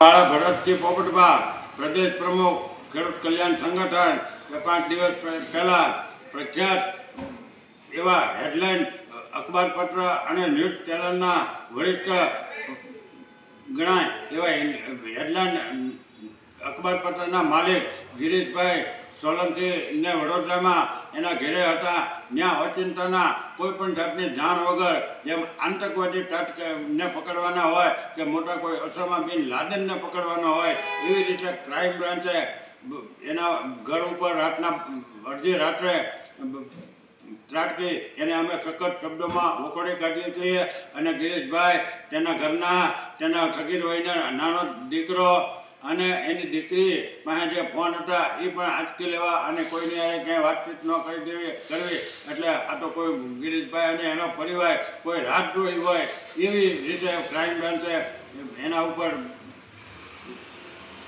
બાળા ભરતજી પોપટભા પ્રદેશ પ્રમુખ, ખેડૂત કલ્યાણ સંગઠન બે પાંચ દિવસ પહેલા પ્રખ્યાત એવા હેડલાઇન અખબારપત્ર અને ન્યૂઝ ચેનલના વરિષ્ઠ ગણાય એવા હેડલાઇન અખબારપત્રના માલિક ગિરીશભાઈ સોલંકીને વડોદરામાં એના ઘેરે હતા. ત્યાં અચિંતાના કોઈ પણ જાતની જાણ વગર જેમ આતંકવાદી ને પકડવાના હોય કે મોટા કોઈ અસામા બિન લાદનને પકડવાના હોય એવી રીતે ક્રાઇમ બ્રાન્ચે એના ઘર ઉપર રાતના અડધી રાત્રે ત્રાટકી એને અમે સખત શબ્દોમાં વખોડી કાઢીએ છીએ. અને ગિરીશભાઈ તેના ઘરના તેના સગીર વયના નાનો દીકરો અને એની દીકરી પાસે જે ફોન હતા એ પણ આંચકી લેવા અને કોઈની યારે ક્યાંય વાતચીત ન કરી દેવી, કરવી. એટલે આ તો કોઈ ગિરીશભાઈ અને એનો પરિવાર, કોઈ રાજદ્રોહી હોય, એવી રીતે ક્રાઇમ બ્રાન્ચે એના ઉપર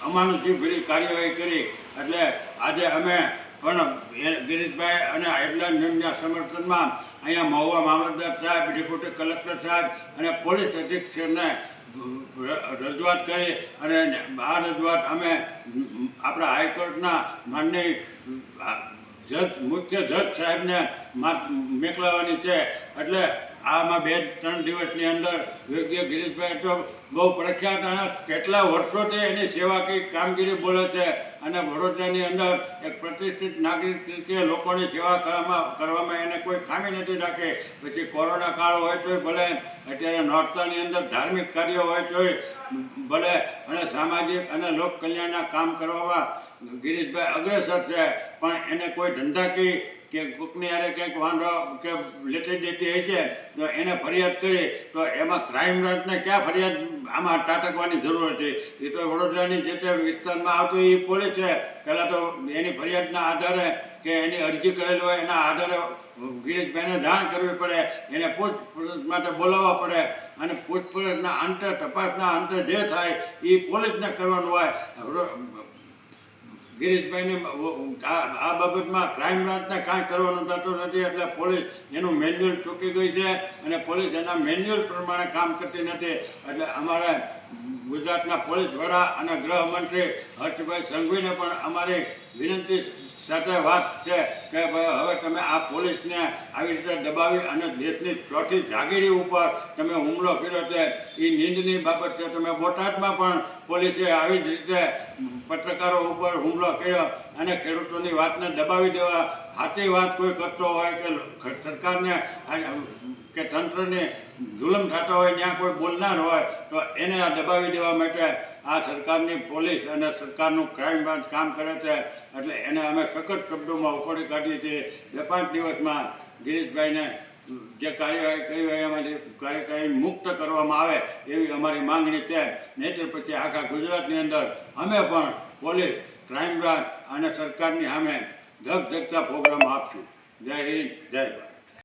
અમાનુષીભરી કાર્યવાહી કરી. એટલે આજે અમે પણ ગિરીશભાઈ અને ન્યૂઝના સમર્થનમાં અહીંયા મહુવા મામલતદાર સાહેબ, ડેપ્યુટી કલેક્ટર સાહેબ અને પોલીસ અધિક્ષકને રજૂઆત કરી અને આ રજૂઆત અમે આપણા હાઈકોર્ટના માનની જજ, મુખ્ય જજ સાહેબને મા- મોકલાવવાની છે. એટલે આમાં બે ત્રણ દિવસની અંદર યોગ્ય ગિરીશભાઈ તો બહુ પ્રખ્યાત અને કેટલા વર્ષોથી એની સેવાકીય કામગીરી બોલે છે અને વડોદરાની અંદર એક પ્રતિષ્ઠિત નાગરિક તરીકે લોકોની સેવા કરવામાં કરવામાં એને કોઈ ખામી નથી રાખી. પછી કોરોના કાળ હોય તોય ભલે, અત્યારે નોર્તાની અંદર ધાર્મિક કાર્યો હોય તોય ભલે અને સામાજિક અને લોક કલ્યાણના કામ કરવામાં ગિરીશભાઈ અગ્રેસર છે. પણ એને કોઈ ધંધાકી કે કોકની યારે કંઈક વાંધો કે લેટી દેટી હોય છે, તો એને ફરિયાદ કરી, તો એમાં ક્રાઇમ બ્રાન્ચને ક્યાં ફરિયાદ, આમાં ટાટકવાની જરૂર હતી. એ તો વડોદરાની જે તે વિસ્તારમાં આવતું એ પોલીસ છે. પહેલાં તો એની ફરિયાદના આધારે કે એની અરજી કરેલી હોય, એના આધારે ગિરીશભાઈને જાણ કરવી પડે, એને પૂછપરછ માટે બોલાવવા પડે અને પૂછપરછના અંતે, તપાસના અંતે જે થાય, એ પોલીસને કરવાનું હોય. ગિરીશભાઈને આ બાબતમાં ક્રાઇમ બ્રાન્ચને કાંઈ કરવાનું થતું નથી, એટલે પોલીસ એનું મેન્યુઅલ ચૂકી ગઈ છે અને પોલીસ એના મેન્યુઅલ પ્રમાણે કામ કરતી નથી. એટલે અમારે ગુજરાતના પોલીસ વડા અને ગૃહમંત્રી હર્ષભાઈ સંઘવીને પણ અમારી વિનંતી સાથે વાત છે કે હવે તમે આ પોલીસને આવી રીતે દબાવી અને દેશની ચોથી જાગીરી ઉપર તમે હુમલો કર્યો છે એ નિંદની બાબત છે. તમે બોટાદમાં પણ પોલીસે આવી જ રીતે પત્રકારો ઉપર હુમલો કર્યો અને ખેડૂતોની વાતને દબાવી દેવા. સાચી વાત કોઈ કરતો હોય કે સરકારને, કે તંત્રને જુલમ થતો હોય ત્યાં કોઈ બોલનાર હોય, તો એને આ દબાવી દેવા માટે આ સરકારની પોલીસ અને સરકારનું ક્રાઇમ બ્રાન્ચ કામ કરે છે. એટલે એને અમે સખત શબ્દોમાં ઉખોડી કાઢીએ છીએ. બે પાંચ દિવસમાં ગિરીશભાઈને જે કાર્યવાહી કરી હોય, એમાંથી કાર્યકારી મુક્ત કરવામાં આવે એવી અમારી માંગણી છે. નહીંતર પછી આખા ગુજરાતની અંદર અમે પણ પોલીસ ક્રાઇમ બ્રાન્ચ અને સરકારની સામે ધગધગતા પ્રોગ્રામ આપશું. જય હિન્દ જય ભારત.